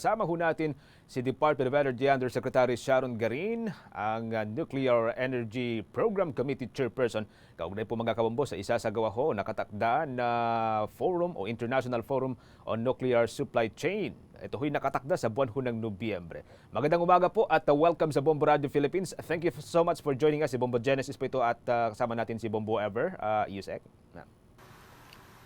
Sama ho natin si Department of Energy Undersecretary Sharon Garin, ang uh, Nuclear Energy Program Committee Chairperson. Kaugnay po mga kabombo sa isasagawa ho nakatakda na forum o International Forum on Nuclear Supply Chain. Ito ho'y nakatakda sa buwan ho ng Nobyembre. Magandang umaga po at uh, welcome sa Bombo Radio Philippines. Thank you so much for joining us. Si Bombo Genesis po ito at uh, kasama natin si Bombo Ever, uh, Yusek. Na.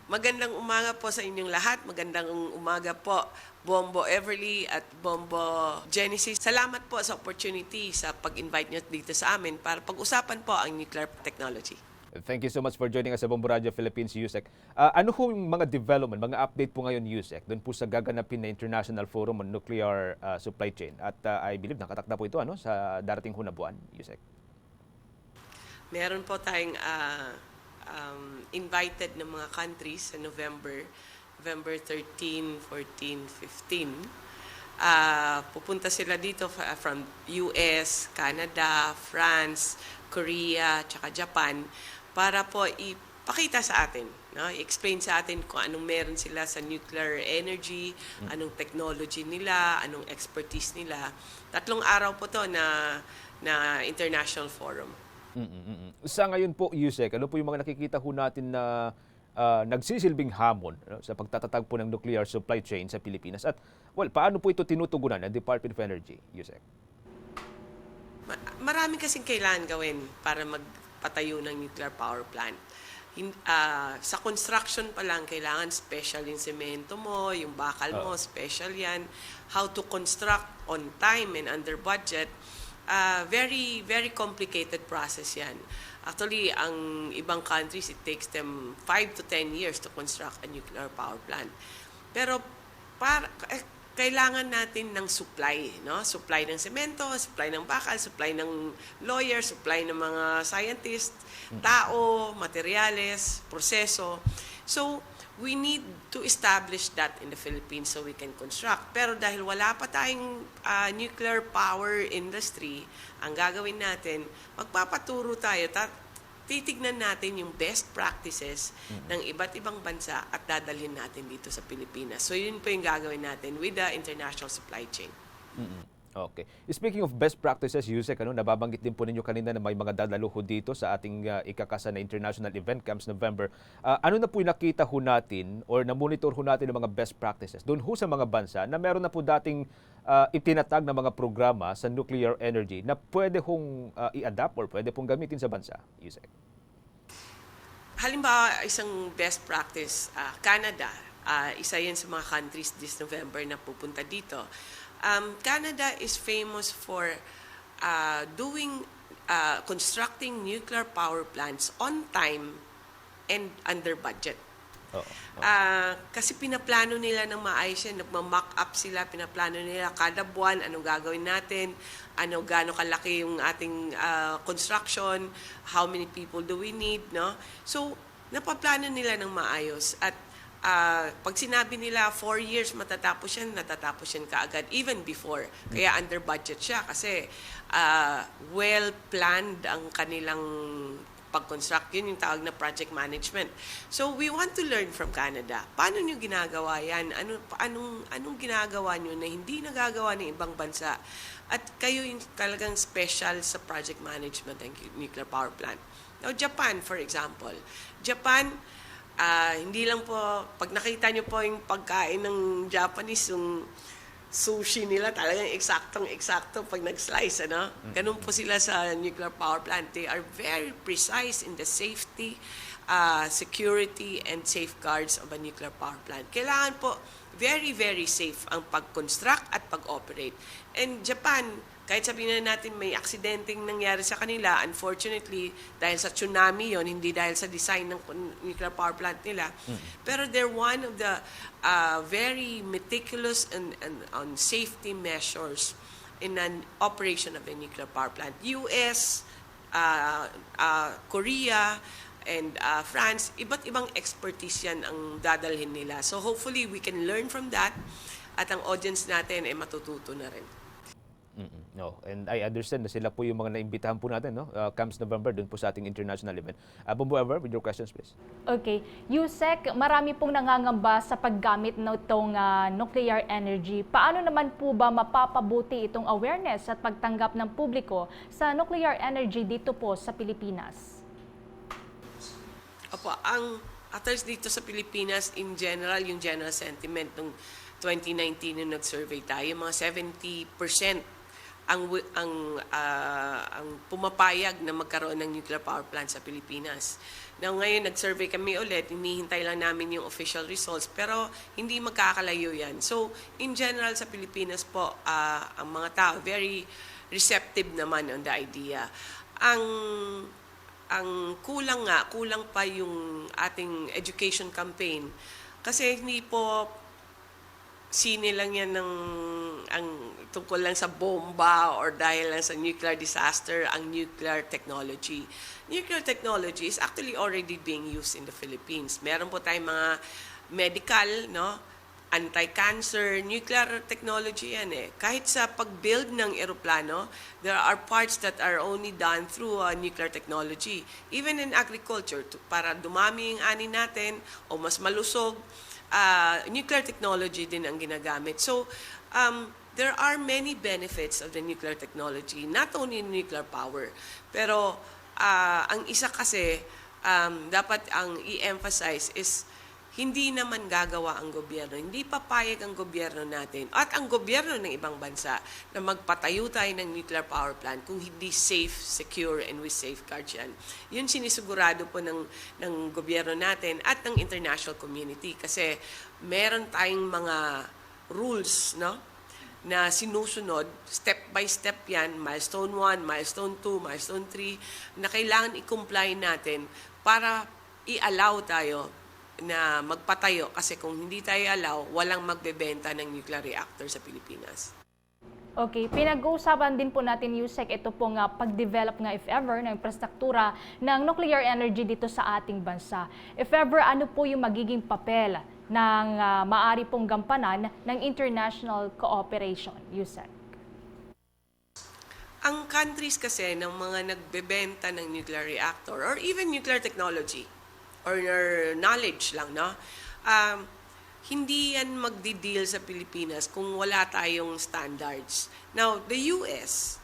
Magandang umaga po sa inyong lahat. Magandang umaga po, Bombo Everly at Bombo Genesis. Salamat po sa opportunity sa pag-invite nyo dito sa amin para pag-usapan po ang nuclear technology. Thank you so much for joining us sa Bombo Radio Philippines, Yusek. Uh, ano ho yung mga development, mga update po ngayon, Yusek, doon po sa gaganapin na International Forum on Nuclear uh, Supply Chain? At uh, I believe nakatakda po ito ano, sa darating ho na buwan, Yusek. Meron po tayong ah, um, invited ng mga countries sa November, November 13, 14, 15. Ah, pupunta sila dito from US, Canada, France, Korea, tsaka Japan para po ipakita sa atin, no? i-explain sa atin kung anong meron sila sa nuclear energy, anong technology nila, anong expertise nila. Tatlong araw po to na na international forum. Mm-mm-mm. Sa ngayon po, Yusek, ano po yung mga nakikita ho natin na ah, nagsisilbing hamon ano, sa pagtatatag po ng nuclear supply chain sa Pilipinas? At, well, paano po ito tinutugunan ng Department of Energy, Yusek? Ma- marami kasing kailangan gawin para magpatayo ng nuclear power plant. Ah, sa construction pa lang, kailangan special yung semento mo, yung bakal mo, special yan. How to construct on time and under budget. Ah, very, very complicated process yan. Actually, ang ibang countries, it takes them 5 to 10 years to construct a nuclear power plant. Pero para, eh, kailangan natin ng supply, no? Supply ng semento, supply ng bakal, supply ng lawyer, supply ng mga scientist, tao, materyales, proseso. So, we need to establish that in the Philippines so we can construct. Pero dahil wala pa tayong ah, nuclear power industry, ang gagawin natin, magpapaturo tayo, ta- titignan natin yung best practices ng iba't ibang bansa at dadalhin natin dito sa Pilipinas. So yun po yung gagawin natin with the international supply chain. Okay. Speaking of best practices, Yusek, ano, nababanggit din po ninyo kanina na may mga dadalo ho dito sa ating uh, ikakasa na International Event Camps November. Ah, ano na po yung nakita ho natin or na-monitor ho natin ng mga best practices doon ho sa mga bansa na meron na po dating ah, itinatag na mga programa sa nuclear energy na pwede hong ah, i-adapt or pwede pong gamitin sa bansa, Yusek? Halimbawa, isang best practice, ah, Canada, ah, isa yan sa mga countries this November na pupunta dito. Um, Canada is famous for ah, doing, ah, constructing nuclear power plants on time and under budget. Oo. Ah, kasi pinaplano nila ng maayos yan, nagma-mock up sila, pinaplano nila kada buwan, anong gagawin natin, ano gaano kalaki yung ating ah, construction, how many people do we need, no? So, napaplano nila ng maayos at ah, pag sinabi nila four years matatapos yan, natatapos yan kaagad, even before. Kaya under budget siya kasi ah, well-planned ang kanilang pag-construct. Yun yung tawag na project management. So, we want to learn from Canada. Paano nyo ginagawa yan? Ano, anong, anong ginagawa nyo na hindi nagagawa ng ibang bansa? At kayo yung talagang special sa project management ng nuclear power plant. Now, Japan, for example. Japan, ah, hindi lang po, pag nakita nyo po yung pagkain ng Japanese, yung sushi nila talagang eksaktong-eksakto pag nag-slice, ano? Ganun po sila sa nuclear power plant. They are very precise in the safety, uh, security, and safeguards of a nuclear power plant. Kailangan po very, very safe ang pag-construct at pag-operate. And Japan, kahit sabihin na natin may aksidenteng nangyari sa kanila, unfortunately, dahil sa tsunami yon hindi dahil sa design ng nuclear power plant nila. Pero they're one of the uh, very meticulous and, and on safety measures in an operation of a nuclear power plant. US, uh, uh, Korea, and uh, France, iba't ibang expertise yan ang dadalhin nila. So hopefully we can learn from that at ang audience natin ay matututo na rin. No, and I understand na sila po yung mga naimbitahan po natin, no? Uh, comes November, doon po sa ating international event. Uh, Bumbu Ever, with your questions, please. Okay. Yusek, marami pong nangangamba sa paggamit ng itong ah, nuclear energy. Paano naman po ba mapapabuti itong awareness at pagtanggap ng publiko sa nuclear energy dito po sa Pilipinas? Opo, ang attached dito sa Pilipinas, in general, yung general sentiment nung 2019 nung nag-survey tayo, mga 70% ang ang ah, ang pumapayag na magkaroon ng nuclear power plant sa Pilipinas. Now ngayon nag-survey kami ulit, hinihintay lang namin yung official results pero hindi magkakalayo yan. So in general sa Pilipinas po ah, ang mga tao very receptive naman on the idea. Ang ang kulang nga, kulang pa yung ating education campaign. Kasi hindi po sine lang yan ng ang tungkol lang sa bomba or dahil lang sa nuclear disaster ang nuclear technology. Nuclear technology is actually already being used in the Philippines. Meron po tayong mga medical, no? Anti-cancer, nuclear technology yan eh. Kahit sa pag-build ng eroplano, there are parts that are only done through uh, nuclear technology. Even in agriculture, to, para dumami yung ani natin o mas malusog, uh, nuclear technology din ang ginagamit. So, um, there are many benefits of the nuclear technology, not only nuclear power, pero uh, ang isa kasi, um, dapat ang i-emphasize is hindi naman gagawa ang gobyerno, hindi papayag ang gobyerno natin at ang gobyerno ng ibang bansa na magpatayo tayo ng nuclear power plant kung hindi safe, secure, and with safeguards yan. Yun sinisigurado po ng, ng gobyerno natin at ng international community kasi meron tayong mga rules, no? na sinusunod, step by step yan, milestone 1, milestone 2, milestone 3, na kailangan i-comply natin para i-allow tayo na magpatayo kasi kung hindi tayo allow, walang magbebenta ng nuclear reactor sa Pilipinas. Okay, pinag-uusapan din po natin, Yusek, ito po nga pag-develop nga if ever ng infrastruktura ng nuclear energy dito sa ating bansa. If ever, ano po yung magiging papel ng ah, maari pong gampanan ng international cooperation, Yusek? Ang countries kasi ng mga nagbebenta ng nuclear reactor or even nuclear technology or knowledge lang, no? Um, hindi yan magdi-deal sa Pilipinas kung wala tayong standards. Now, the US,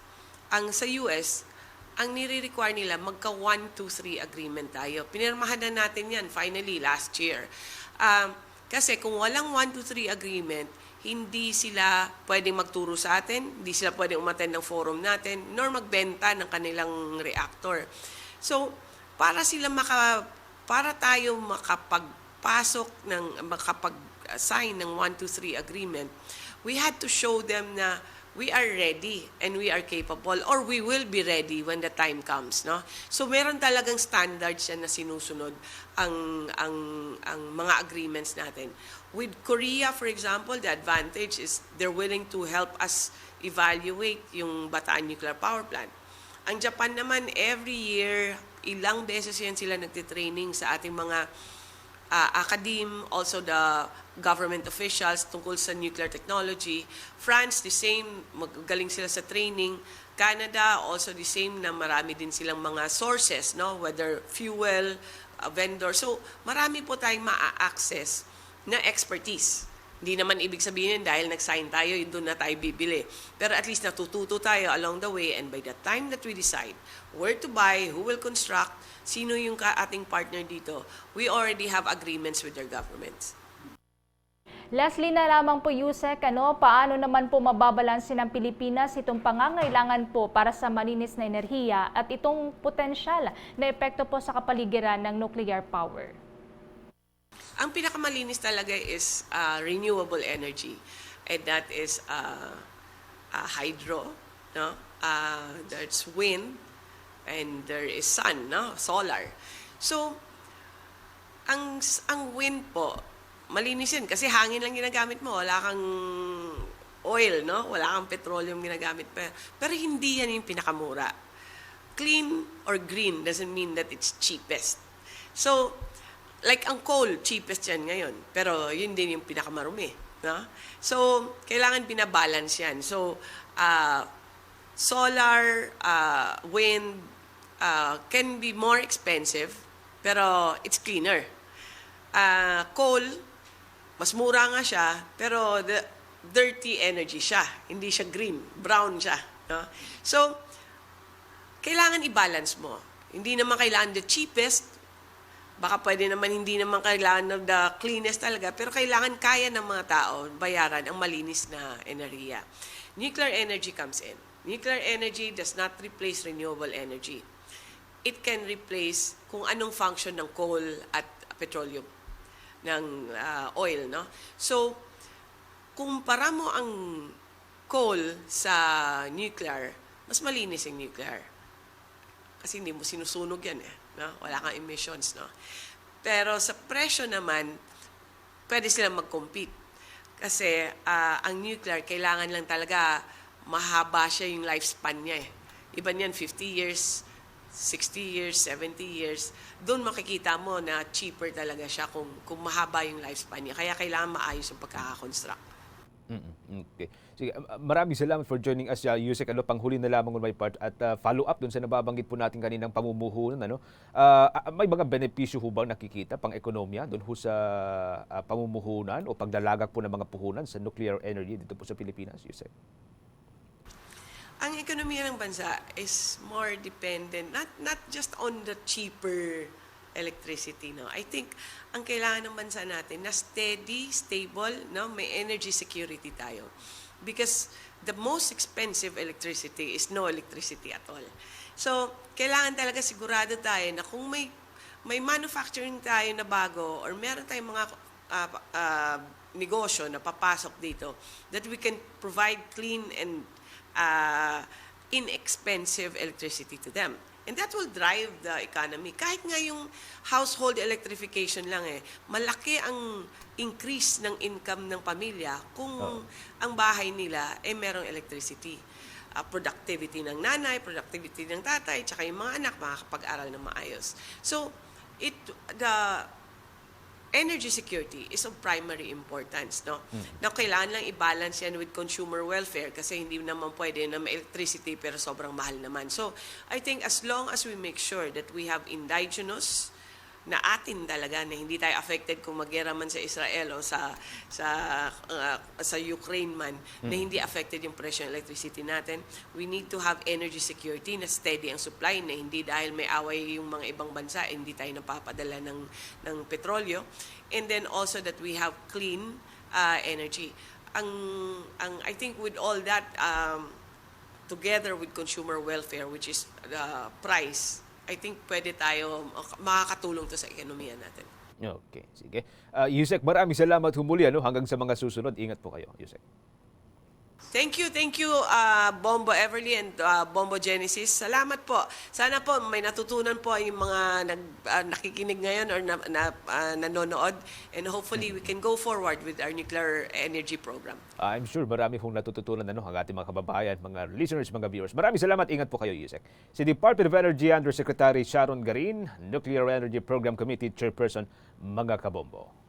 ang sa US, ang nire-require nila, magka 1, 2, 3 agreement tayo. Pinirmahan na natin yan finally last year. Um, kasi kung walang 1, 2, 3 agreement, hindi sila pwedeng magturo sa atin, hindi sila pwedeng umattend ng forum natin, nor magbenta ng kanilang reactor. So, para sila maka, para tayo makapagpasok ng, makapag-sign ng 1, 2, 3 agreement, we had to show them na we are ready and we are capable or we will be ready when the time comes no? So meron talagang standards yan na sinusunod ang ang ang mga agreements natin. With Korea for example the advantage is they're willing to help us evaluate yung Bataan nuclear power plant. Ang Japan naman every year ilang beses yan sila nagtitraining sa ating mga uh, academe, also the government officials tungkol sa nuclear technology. France, the same, magaling sila sa training. Canada, also the same na marami din silang mga sources, no? whether fuel, uh, vendor. So, marami po tayong ma-access na expertise. Hindi naman ibig sabihin dahil nag-sign tayo, doon na tayo bibili. Pero at least natututo tayo along the way and by the time that we decide where to buy, who will construct, sino yung ating partner dito, we already have agreements with their governments. Leslie na lamang po, Yusek, ano, paano naman po mababalansin ng Pilipinas itong pangangailangan po para sa malinis na enerhiya at itong potensyal na epekto po sa kapaligiran ng nuclear power? Ang pinakamalinis talaga is uh, renewable energy. And that is uh, uh, hydro, no? Uh, there's wind, and there is sun, no? Solar. So, ang, ang wind po, malinis yun kasi hangin lang ginagamit mo. Wala kang oil, no? Wala kang petroleum ginagamit. Pero, pero hindi yan yung pinakamura. Clean or green doesn't mean that it's cheapest. So, like ang coal, cheapest yan ngayon. Pero yun din yung pinakamarumi. No? So, kailangan binabalance yan. So, uh, solar, uh, wind uh, can be more expensive, pero it's cleaner. Uh, coal, mas mura nga siya, pero the dirty energy siya. Hindi siya green, brown siya. No? So, kailangan i-balance mo. Hindi naman kailangan the cheapest, baka pwede naman hindi naman kailangan ng the cleanest talaga, pero kailangan kaya ng mga tao bayaran ang malinis na enerhiya. Nuclear energy comes in. Nuclear energy does not replace renewable energy. It can replace kung anong function ng coal at petroleum, ng ah, oil, no? So, kumpara mo ang coal sa nuclear, mas malinis yung nuclear. Kasi hindi mo sinusunog yan eh. No? Wala kang emissions. No? Pero sa presyo naman, pwede silang mag-compete. Kasi ah, ang nuclear, kailangan lang talaga mahaba siya yung lifespan niya eh. Iba niyan, 50 years, 60 years, 70 years. Doon makikita mo na cheaper talaga siya kung, kung mahaba yung lifespan niya. Kaya kailangan maayos yung pagkakakonstruct. Mm, Okay. Sige, uh, maraming salamat for joining us, uh, Yusek. Ano, panghuli na lamang on my part at uh, follow up dun sa nababanggit po natin kaninang pamumuhunan. Ano? Uh, may mga benepisyo ho bang nakikita pang ekonomiya doon ho sa uh, pamumuhunan o pagdalagak po ng mga puhunan sa nuclear energy dito po sa Pilipinas, Yusek? ang ekonomiya ng bansa is more dependent not not just on the cheaper electricity no? I think ang kailangan ng bansa natin na steady stable no? May energy security tayo. Because the most expensive electricity is no electricity at all. So kailangan talaga sigurado tayo na kung may may manufacturing tayo na bago or meron tayong mga ah, ah, negosyo na papasok dito that we can provide clean and uh, inexpensive electricity to them. And that will drive the economy. Kahit nga yung household electrification lang eh, malaki ang increase ng income ng pamilya kung ang bahay nila eh merong electricity. Uh, productivity ng nanay, productivity ng tatay, tsaka yung mga anak makakapag-aral ng maayos. So, it the energy security is of primary importance, no? Na kailangan lang i-balance yan with consumer welfare kasi hindi naman pwede na may electricity pero sobrang mahal naman. So, I think as long as we make sure that we have indigenous na atin talaga na hindi tayo affected kung magyera man sa Israel o sa sa uh, sa Ukraine man na hindi affected yung presyo ng electricity natin. We need to have energy security na steady ang supply na hindi dahil may away yung mga ibang bansa hindi tayo napapadala ng ng petrolyo. And then also that we have clean uh, energy. Ang ang I think with all that um, together with consumer welfare, which is the price, I think pwede tayo, makakatulong to sa ekonomiya natin. Okay, sige. Uh, Yusek, maraming salamat humuli ano, hanggang sa mga susunod. Ingat po kayo, Yusek. Thank you, thank you, uh, Bombo Everly and uh, Bombo Genesis. Salamat po. Sana po may natutunan po yung mga nag, uh, nakikinig ngayon or na, na, uh, nanonood. And hopefully we can go forward with our nuclear energy program. I'm sure marami hong natututunan ano, ang ating mga kababayan, mga listeners, mga viewers. Maraming salamat. Ingat po kayo, Yusek. Si Department of Energy Undersecretary Sharon Garin, Nuclear Energy Program Committee Chairperson, mga kabombo.